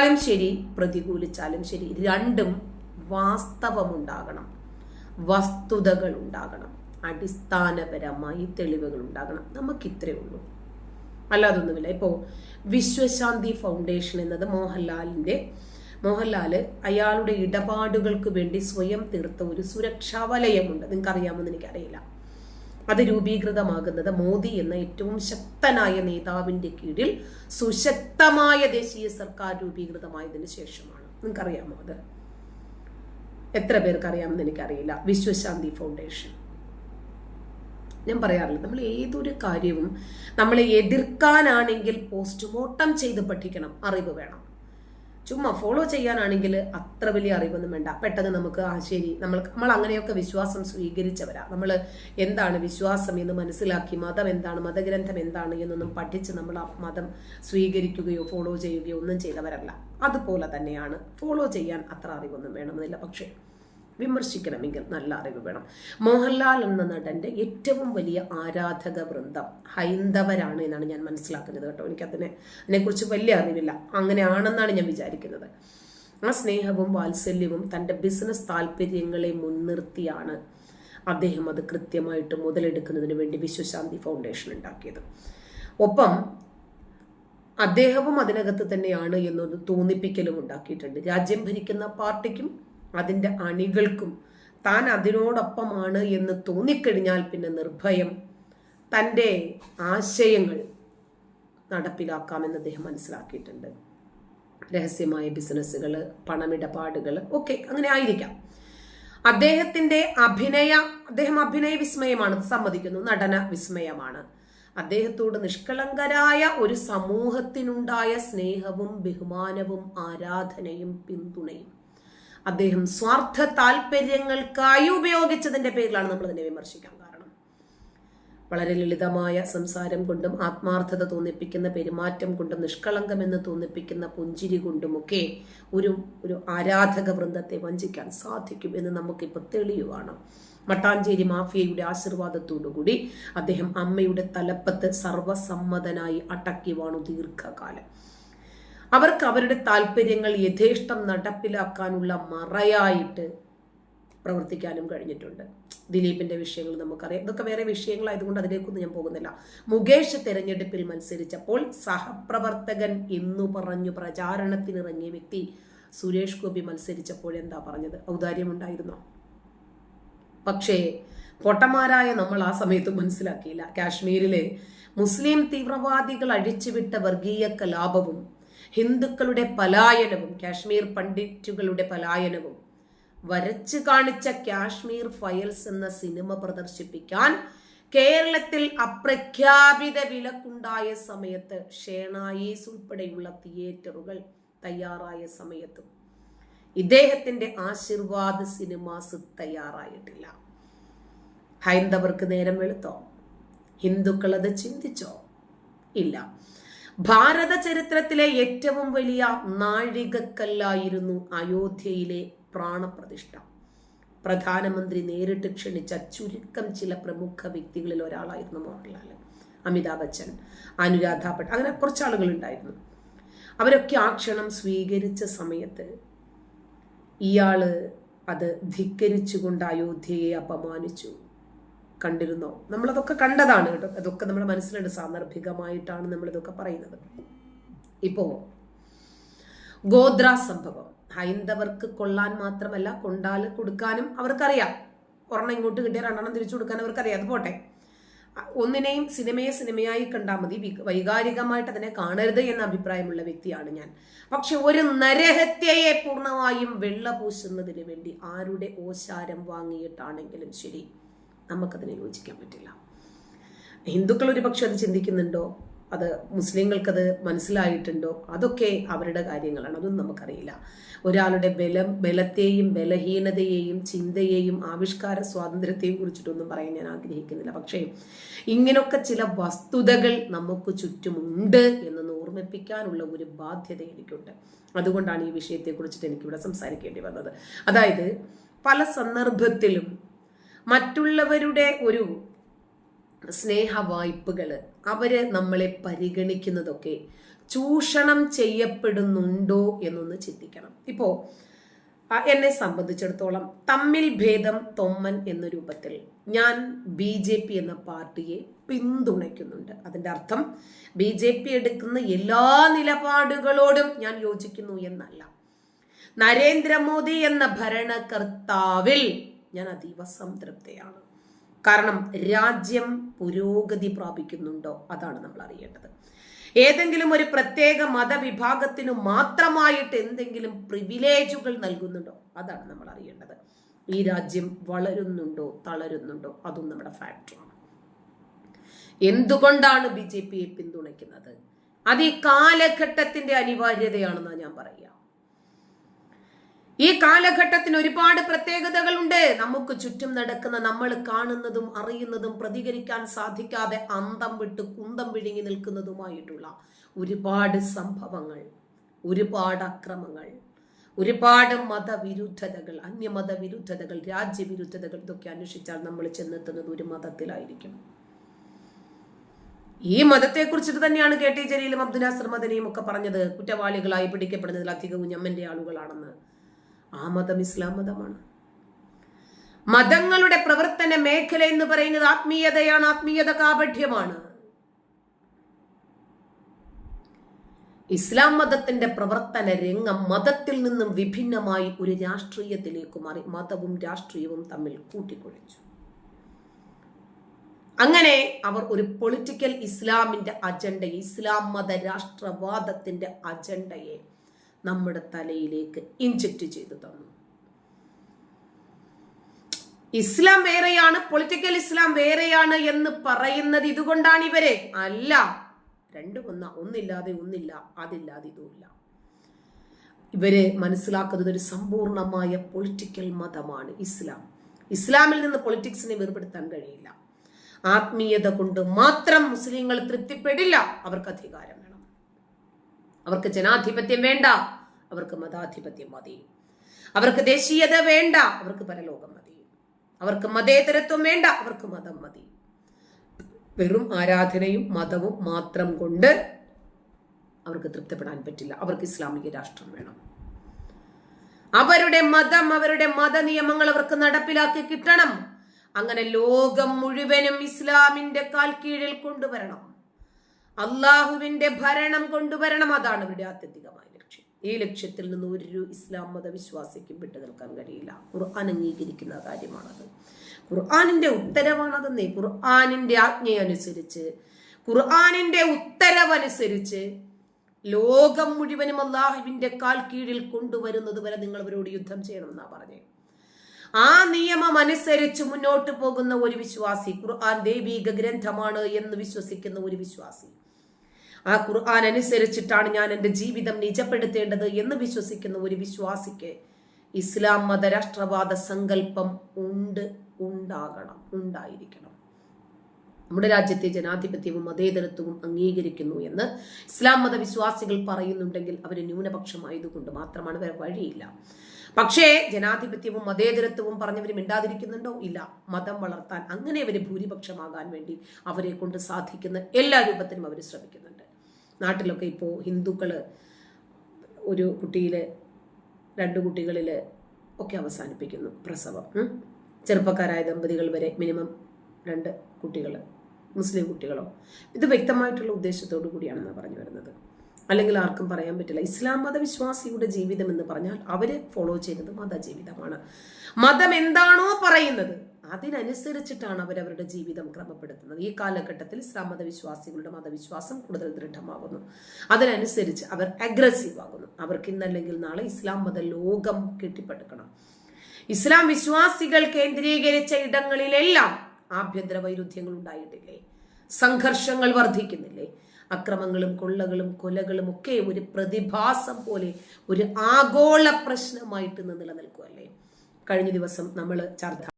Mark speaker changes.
Speaker 1: ാലും ശരി പ്രതികൂലിച്ചാലും ശരി. രണ്ടും വാസ്തവമുണ്ടാകണം. വസ്തുതകൾ ഉണ്ടാകണം അടിസ്ഥാനപരമായി തെളിവുകൾ ഉണ്ടാകണം നമുക്ക് ഇത്രേ ഉള്ളൂ അല്ലാതൊന്നുമില്ല. ഇപ്പോൾ വിശ്വശാന്തി ഫൗണ്ടേഷൻ എന്നത് മോഹൻലാലിന്റെ മോഹൻലാൽ അയാളുടെ ഇടപാടുകൾക്ക് വേണ്ടി സ്വയം തീർത്ത ഒരു സുരക്ഷാ വലയമുണ്ട്. നിങ്ങൾക്ക് അറിയാമെന്ന് എനിക്കറിയില്ല. അത് രൂപീകൃതമാകുന്നത് മോദി എന്ന ഏറ്റവും ശക്തനായ നേതാവിന്റെ കീഴിൽ സുശക്തമായ ദേശീയ സർക്കാർ രൂപീകൃതമായതിന് ശേഷമാണ്. നിങ്ങൾക്കറിയാമോ അത്? എത്ര പേർക്ക് അറിയാമെന്ന് എനിക്കറിയില്ല. വിശ്വശാന്തി ഫൗണ്ടേഷൻ. ഞാൻ പറയാറില്ല. നമ്മൾ ഏതൊരു കാര്യവും നമ്മളെ എതിർക്കാനാണെങ്കിൽ പോസ്റ്റ്മോർട്ടം ചെയ്ത് പഠിക്കണം. അറിവ് വേണം. ചുമ്മാ ഫോളോ ചെയ്യാനാണെങ്കിൽ അത്ര വലിയ അറിവൊന്നും വേണ്ട. പെട്ടെന്ന് നമുക്ക് ആ ശരി നമ്മൾ നമ്മൾ അങ്ങനെയൊക്കെ വിശ്വാസം സ്വീകരിച്ചവരാ. നമ്മൾ എന്താണ് വിശ്വാസം എന്ന് മനസ്സിലാക്കി മതം എന്താണ് മതഗ്രന്ഥം എന്താണ് എന്നൊന്നും പഠിച്ച് നമ്മൾ ആ മതം സ്വീകരിക്കുകയോ ഫോളോ ചെയ്യുകയോ ഒന്നും ചെയ്തവരല്ല. അതുപോലെ തന്നെയാണ് ഫോളോ ചെയ്യാൻ അത്ര അറിവൊന്നും വേണമെന്നില്ല. പക്ഷേ വിമർശിക്കണമെങ്കിൽ നല്ല അറിവ് വേണം. മോഹൻലാൽ എന്ന നടന്റെ ഏറ്റവും വലിയ ആരാധക വൃന്ദം ഹൈന്ദവരാണ് എന്നാണ് ഞാൻ മനസ്സിലാക്കുന്നത് കേട്ടോ. എനിക്കതിനെ അതിനെക്കുറിച്ച് വലിയ അറിവില്ല. അങ്ങനെയാണെന്നാണ് ഞാൻ വിചാരിക്കുന്നത്. ആ സ്നേഹവും വാത്സല്യവും തന്റെ ബിസിനസ് താല്പര്യങ്ങളെ മുൻനിർത്തിയാണ് അദ്ദേഹം അത് കൃത്യമായിട്ട് മുതലെടുക്കുന്നതിന് വേണ്ടി വിശ്വശാന്തി ഫൗണ്ടേഷൻ ഉണ്ടാക്കിയത്. ഒപ്പം അദ്ദേഹവും അതിനകത്ത് തന്നെയാണ് എന്നൊരു തോന്നിപ്പിക്കലും ഉണ്ടാക്കിയിട്ടുണ്ട്. രാജ്യം ഭരിക്കുന്ന പാർട്ടിക്കും അതിന്റെ അണികൾക്കും താൻ അതിനോടൊപ്പമാണ് എന്ന് തോന്നിക്കഴിഞ്ഞാൽ പിന്നെ നിർഭയം. തന്റെ ആശയങ്ങൾ നടപ്പിലാക്കാമെന്ന് അദ്ദേഹം മനസ്സിലാക്കിയിട്ടുണ്ട്. രഹസ്യമായ ബിസിനസ്സുകൾ പണമിടപാടുകൾ ഒക്കെ അങ്ങനെ ആയിരിക്കാം. അദ്ദേഹത്തിന്റെ അഭിനയ അദ്ദേഹം അഭിനയ വിസ്മയമാണ് സമ്മതിക്കുന്നു നടന വിസ്മയമാണ്. അദ്ദേഹത്തോട് നിഷ്കളങ്കരായ ഒരു സമൂഹത്തിനുണ്ടായ സ്നേഹവും ബഹുമാനവും ആരാധനയും പിന്തുണയും അദ്ദേഹം സ്വാർത്ഥ താല്പര്യങ്ങൾക്കായി ഉപയോഗിച്ചതിന്റെ പേരിലാണ് നമ്മൾ അതിനെ വിമർശിക്കാൻ കാരണം. വളരെ ലളിതമായ സംസാരം കൊണ്ടും ആത്മാർത്ഥത തോന്നിപ്പിക്കുന്ന പെരുമാറ്റം കൊണ്ടും നിഷ്കളങ്കമെന്ന് തോന്നിപ്പിക്കുന്ന പുഞ്ചിരി കൊണ്ടുമൊക്കെ ഒരു ഒരു ആരാധക വൃന്ദത്തെ വഞ്ചിക്കാൻ സാധിക്കും എന്ന് നമുക്കിപ്പോൾ തെളിയുവാണ്. മട്ടാഞ്ചേരി മാഫിയയുടെ ആശീർവാദത്തോടുകൂടി അദ്ദേഹം അമ്മയുടെ തലപ്പത്ത് സർവസമ്മതനായി അടക്കി വാണു ദീർഘകാലം. അവർക്ക് അവരുടെ താല്പര്യങ്ങൾ യഥേഷ്ടം നടപ്പിലാക്കാനുള്ള മറയായിട്ട് പ്രവർത്തിക്കാനും കഴിഞ്ഞിട്ടുണ്ട്. ദിലീപിന്റെ വിഷയങ്ങൾ നമുക്കറിയാം. ഇതൊക്കെ വേറെ വിഷയങ്ങളായതുകൊണ്ട് അതിലേക്കൊന്നും ഞാൻ പോകുന്നില്ല. മുകേഷ് തെരഞ്ഞെടുപ്പിൽ മത്സരിച്ചപ്പോൾ സഹപ്രവർത്തകൻ എന്നു പറഞ്ഞു പ്രചാരണത്തിനിറങ്ങിയ വ്യക്തി സുരേഷ് ഗോപി മത്സരിച്ചപ്പോൾ എന്താ പറഞ്ഞത്? ഔദാര്യമുണ്ടായിരുന്നോ? പക്ഷേ പൊട്ടമാരായ നമ്മൾ ആ സമയത്ത് മനസ്സിലാക്കിയില്ല. കാശ്മീരിലെ മുസ്ലിം തീവ്രവാദികൾ അഴിച്ചുവിട്ട വർഗീയ കലാപവും ഹിന്ദുക്കളുടെ പലായനവും കാശ്മീർ പണ്ഡിറ്റുകളുടെ പലായനവും വരച്ചു കാണിച്ച കാശ്മീർ ഫയൽസ് എന്ന സിനിമ പ്രദർശിപ്പിക്കാൻ കേരളത്തിൽ അപ്രഖ്യാപിത വിലക്കുണ്ടായ സമയത്ത് ഷേണായീസ് ഉൾപ്പെടെയുള്ള തിയേറ്ററുകൾ തയ്യാറായ സമയത്തും ഇദ്ദേഹത്തിന്റെ ആശീർവാദ സിനിമാസ് തയ്യാറായിട്ടില്ല. ഹൈന്ദവർക്ക് നേരം വെളുത്തോ? ഹിന്ദുക്കൾ അത് ചിന്തിച്ചോ? ഇല്ല. ഭാരത ചരിത്രത്തിലെ ഏറ്റവും വലിയ നാഴികക്കല്ലായിരുന്നു അയോധ്യയിലെ പ്രാണപ്രതിഷ്ഠ. പ്രധാനമന്ത്രി നേരിട്ട് ക്ഷണിച്ച ചുരുക്കം ചില പ്രമുഖ വ്യക്തികളിൽ ഒരാളായിരുന്നു മോഹൻലാൽ അമിതാഭ് ബച്ചൻ അനുരാധ ഭട്ട് അങ്ങനെ കുറച്ച് ആളുകൾ ഉണ്ടായിരുന്നു അവരൊക്കെ ആ ക്ഷണം സ്വീകരിച്ച സമയത്ത് ഇയാൾ അത് ധിക്കരിച്ചുകൊണ്ട് അയോധ്യയെ അപമാനിച്ചു. കണ്ടിരുന്നോ? നമ്മളതൊക്കെ കണ്ടതാണ് കേട്ടോ. അതൊക്കെ നമ്മുടെ മനസ്സിലുണ്ട്. സാന്ദർഭികമായിട്ടാണ് നമ്മളിതൊക്കെ പറയുന്നത്. ഇപ്പോ ഗോദ്രാ സംഭവം. ഹൈന്ദവർക്ക് കൊള്ളാൻ മാത്രമല്ല കൊണ്ടാൽ കൊടുക്കാനും അവർക്കറിയാം. ഒരെണ്ണം ഇങ്ങോട്ട് കിട്ടിയ രണ്ടെണ്ണം തിരിച്ചു കൊടുക്കാൻ അവർക്കറിയാം. അത് പോട്ടെ. ഒന്നിനെയും സിനിമയെ സിനിമയായി കണ്ടാൽ മതി. വൈകാരികമായിട്ട് അതിനെ കാണരുത് എന്ന അഭിപ്രായമുള്ള വ്യക്തിയാണ് ഞാൻ. പക്ഷെ ഒരു നരഹത്യയെ പൂർണമായും വെള്ള പൂശുന്നതിന് വേണ്ടി ആരുടെ ഓശാരം വാങ്ങിയിട്ടാണെങ്കിലും ശരി. നമുക്കതിനെ യോജിക്കാൻ പറ്റില്ല. ഹിന്ദുക്കൾ ഒരു പക്ഷെ അത് ചിന്തിക്കുന്നുണ്ടോ? അത് മുസ്ലിങ്ങൾക്കത് മനസ്സിലായിട്ടുണ്ടോ? അതൊക്കെ അവരുടെ കാര്യങ്ങളാണ്. അതൊന്നും നമുക്കറിയില്ല. ഒരാളുടെ ബലം ബലത്തെയും ബലഹീനതയെയും ചിന്തയെയും ആവിഷ്കാര സ്വാതന്ത്ര്യത്തെയും കുറിച്ചിട്ടൊന്നും പറയാൻ ഞാൻ ആഗ്രഹിക്കുന്നില്ല. പക്ഷേ ഇങ്ങനൊക്കെ ചില വസ്തുതകൾ നമുക്ക് ചുറ്റുമുണ്ട് എന്നൊന്ന് ഓർമ്മിപ്പിക്കാനുള്ള ഒരു ബാധ്യത എനിക്കുണ്ട്. അതുകൊണ്ടാണ് ഈ വിഷയത്തെ കുറിച്ചിട്ട് എനിക്കിവിടെ സംസാരിക്കേണ്ടി വന്നത്. അതായത് പല സന്ദർഭത്തിലും മറ്റുള്ളവരുടെ ഒരു സ്നേഹ വായ്പകൾ അവർ നമ്മളെ പരിഗണിക്കുന്നതൊക്കെ ചൂഷണം ചെയ്യപ്പെടുന്നുണ്ടോ എന്നൊന്ന് ചിന്തിക്കണം. ഇപ്പോ എന്നെ സംബന്ധിച്ചിടത്തോളം തമ്മിൽ ഭേദം തൊമ്മൻ എന്ന രൂപത്തിൽ ഞാൻ ബി ജെ പി എന്ന പാർട്ടിയെ പിന്തുണയ്ക്കുന്നുണ്ട്. അതിന്റെ അർത്ഥം ബി ജെ പി എടുക്കുന്ന എല്ലാ നിലപാടുകളോടും ഞാൻ യോജിക്കുന്നു എന്നല്ല. നരേന്ദ്രമോദി എന്ന ഭരണകർത്താവിൽ ഞാൻ അതീവ സംതൃപ്തയാണ്. കാരണം രാജ്യം പുരോഗതി പ്രാപിക്കുന്നുണ്ടോ? അതാണ് നമ്മൾ അറിയേണ്ടത്. ഏതെങ്കിലും ഒരു പ്രത്യേക മതവിഭാഗത്തിനു മാത്രമായിട്ട് എന്തെങ്കിലും പ്രിവിലേജുകൾ നൽകുന്നുണ്ടോ? അതാണ് നമ്മൾ അറിയേണ്ടത്. ഈ രാജ്യം വളരുന്നുണ്ടോ തളരുന്നുണ്ടോ? അതും നമ്മുടെ ഫാക്ടറാണ് എന്തുകൊണ്ടാണ് ബി ജെ പിയെ പിന്തുണയ്ക്കുന്നത്? അത് ഈ കാലഘട്ടത്തിന്റെ അനിവാര്യതയാണെന്നാണ് ഞാൻ പറയുക. ഈ കാലഘട്ടത്തിന് ഒരുപാട് പ്രത്യേകതകളുണ്ട്. നമുക്ക് ചുറ്റും നടക്കുന്ന നമ്മൾ കാണുന്നതും അറിയുന്നതും പ്രതികരിക്കാൻ സാധിക്കാതെ അന്തം വിട്ട് കുന്തം വിഴുങ്ങി നിൽക്കുന്നതുമായിട്ടുള്ള ഒരുപാട് സംഭവങ്ങൾ ഒരുപാട് അക്രമങ്ങൾ ഒരുപാട് മതവിരുദ്ധതകൾ അന്യമതവിരുദ്ധതകൾ രാജ്യവിരുദ്ധതകൾ ഇതൊക്കെ അന്വേഷിച്ചാൽ നമ്മൾ ചെന്നെത്തുന്നത് ഒരു മതത്തിലായിരിക്കും. ഈ മതത്തെ കുറിച്ചിട്ട് തന്നെയാണ് കെ ടി ജലീലും അബ്ദുനാസർ മദനിയും ഒക്കെ പറഞ്ഞത്. കുറ്റവാളികളായി പിടിക്കപ്പെടുന്നതിൽ അധികവും ഞമ്മന്റെ ആളുകളാണെന്ന്. ആ മതം ഇസ്ലാം മതമാണ്. മതങ്ങളുടെ പ്രവർത്തന മേഖല എന്ന് പറയുന്നത് ആത്മീയതയാണ് ആത്മീയത കാപഠ്യമാണ്. ഇസ്ലാം മതത്തിന്റെ പ്രവർത്തന രംഗം മതത്തിൽ നിന്നും വിഭിന്നമായി ഒരു രാഷ്ട്രീയത്തിലേക്ക് മാറി മതവും രാഷ്ട്രീയവും തമ്മിൽ കൂട്ടിക്കുഴച്ചു. അങ്ങനെ അവർ ഒരു പൊളിറ്റിക്കൽ ഇസ്ലാമിന്റെ അജണ്ട ഇസ്ലാം മത രാഷ്ട്രവാദത്തിന്റെ അജണ്ടയെ നമ്മുടെ തലയിലേക്ക് ഇഞ്ചക്ട് ചെയ്തു തന്നു. ഇസ്ലാം വേറെയാണ് പൊളിറ്റിക്കൽ ഇസ്ലാം വേറെയാണ് എന്ന് പറയുന്നത് ഇതുകൊണ്ടാണ് ഇവരെ. അല്ല രണ്ടും ഒന്ന ഒന്നില്ലാതെ ഒന്നില്ല അതില്ലാതെ ഇതുമില്ല ഇവരെ മനസ്സിലാക്കുന്നത് ഒരു സമ്പൂർണമായ പൊളിറ്റിക്കൽ മതമാണ് ഇസ്ലാം. ഇസ്ലാമിൽ നിന്ന് പൊളിറ്റിക്സിനെ വേർപെടുത്താൻ കഴിയില്ല. ആത്മീയത കൊണ്ട് മാത്രം മുസ്ലിങ്ങൾ തൃപ്തിപ്പെടില്ല അവർക്ക് അധികാരം വേണം. അവർക്ക് ജനാധിപത്യം വേണ്ട അവർക്ക് മതാധിപത്യം മതി. അവർക്ക് ദേശീയത വേണ്ട അവർക്ക് പരലോകം മതി. അവർക്ക് മതേതരത്വം വേണ്ട അവർക്ക് മതം മതി. വെറും ആരാധനയും മതവും മാത്രം കൊണ്ട് അവർക്ക് തൃപ്തിപ്പെടാൻ പറ്റില്ല. അവർക്ക് ഇസ്ലാമിക രാഷ്ട്രം വേണം. അവരുടെ മതം അവരുടെ മത നിയമങ്ങൾ അവർക്ക് നടപ്പിലാക്കി കിട്ടണം. അങ്ങനെ ലോകം മുഴുവനും ഇസ്ലാമിന്റെ കാൽ കീഴിൽ കൊണ്ടുവരണം. അള്ളാഹുവിന്റെ ഭരണം കൊണ്ടുവരണം. അതാണ് ഇവിടെ ആത്യന്തികമായ ലക്ഷ്യം. ഈ ലക്ഷ്യത്തിൽ നിന്ന് ഒരു ഇസ്ലാം മതവിശ്വാസിക്കും വിട്ടു നിൽക്കാൻ കഴിയില്ല. ഖുർആൻ അംഗീകരിക്കുന്ന കാര്യമാണത്. ഖുർആാനിന്റെ ഉത്തരവാണതെന്നേ. ഖുർആാനിന്റെ ആജ്ഞയനുസരിച്ച് ഖുർആാനിന്റെ ഉത്തരവനുസരിച്ച് ലോകം മുഴുവനും അള്ളാഹുവിന്റെ കാൽ കീഴിൽ കൊണ്ടുവരുന്നത് വരെ നിങ്ങൾ അവരോട് യുദ്ധം ചെയ്യണം എന്നാ പറഞ്ഞേ. ആ നിയമം അനുസരിച്ച് മുന്നോട്ട് പോകുന്ന ഒരു വിശ്വാസി ഖുർആൻ ദൈവീക ഗ്രന്ഥമാണ് എന്ന് വിശ്വസിക്കുന്ന ഒരു വിശ്വാസി ആ ഖുർആൻ അനുസരിച്ചിട്ടാണ് ഞാൻ എന്റെ ജീവിതം നിജപ്പെടുത്തേണ്ടത് എന്ന് വിശ്വസിക്കുന്ന ഒരു വിശ്വാസിക്ക് ഇസ്ലാം മത രാഷ്ട്രവാദ സങ്കല്പം ഉണ്ട് ഉണ്ടാകണം ഉണ്ടായിരിക്കണം. നമ്മുടെ രാജ്യത്തെ ജനാധിപത്യവും മതേതരത്വവും അംഗീകരിക്കുന്നു എന്ന് ഇസ്ലാം മത വിശ്വാസികൾ പറയുന്നുണ്ടെങ്കിൽ അവർ ന്യൂനപക്ഷമായതുകൊണ്ട് മാത്രമാണ് വേറെ വഴിയില്ല. പക്ഷേ ജനാധിപത്യവും മതേതരത്വവും പറഞ്ഞവർ മിണ്ടാതിരിക്കുന്നുണ്ടോ? ഇല്ല. മതം വളർത്താൻ അങ്ങനെ അവർ ഭൂരിപക്ഷമാകാൻ വേണ്ടി അവരെ കൊണ്ട് സാധിക്കുന്ന എല്ലാ രൂപത്തിലും അവർ ശ്രമിക്കുന്നുണ്ട്. നാട്ടിലൊക്കെ ഇപ്പോൾ ഹിന്ദുക്കൾ ഒരു കുട്ടിയിൽ രണ്ട് കുട്ടികളിൽ ഒക്കെ അവസാനിപ്പിക്കുന്നു പ്രസവം. ചെറുപ്പക്കാരായ ദമ്പതികൾ വരെ മിനിമം രണ്ട് കുട്ടികൾ മുസ്ലിം കുട്ടികളോ. ഇത് വ്യക്തമായിട്ടുള്ള ഉദ്ദേശത്തോടു കൂടിയാണെന്ന് പറഞ്ഞു വരുന്നത്. അല്ലെങ്കിൽ ആർക്കും പറയാൻ പറ്റില്ല. ഇസ്ലാം മതവിശ്വാസിയുടെ ജീവിതം എന്ന് പറഞ്ഞാൽ അവരെ ഫോളോ ചെയ്യുന്നത് മതജീവിതമാണ്. മതം എന്താണോ പറയുന്നത് അതിനനുസരിച്ചിട്ടാണ് അവരവരുടെ ജീവിതം ക്രമപ്പെടുത്തുന്നത്. ഈ കാലഘട്ടത്തിൽ ഇസ്ലാം മതവിശ്വാസികളുടെ മതവിശ്വാസം കൂടുതൽ ദൃഢമാകുന്നു. അതിനനുസരിച്ച് അവർ അഗ്രസീവ് ആകുന്നു. അവർക്ക് ഇന്നല്ലെങ്കിൽ നാളെ ഇസ്ലാം മത ലോകം കെട്ടിപ്പടുക്കണം. ഇസ്ലാം വിശ്വാസികൾ കേന്ദ്രീകരിച്ച ഇടങ്ങളിലെല്ലാം ആഭ്യന്തര വൈരുദ്ധ്യങ്ങൾ ഉണ്ടായിട്ടില്ലേ? സംഘർഷങ്ങൾ വർദ്ധിക്കുന്നില്ലേ? അക്രമങ്ങളും കൊള്ളകളും കൊലകളും ഒക്കെ ഒരു പ്രതിഭാസം പോലെ ഒരു ആഗോള പ്രശ്നമായിട്ട് നിലനിൽക്കുകയല്ലേ കഴിഞ്ഞ ദിവസം നമ്മൾ ചർച്ച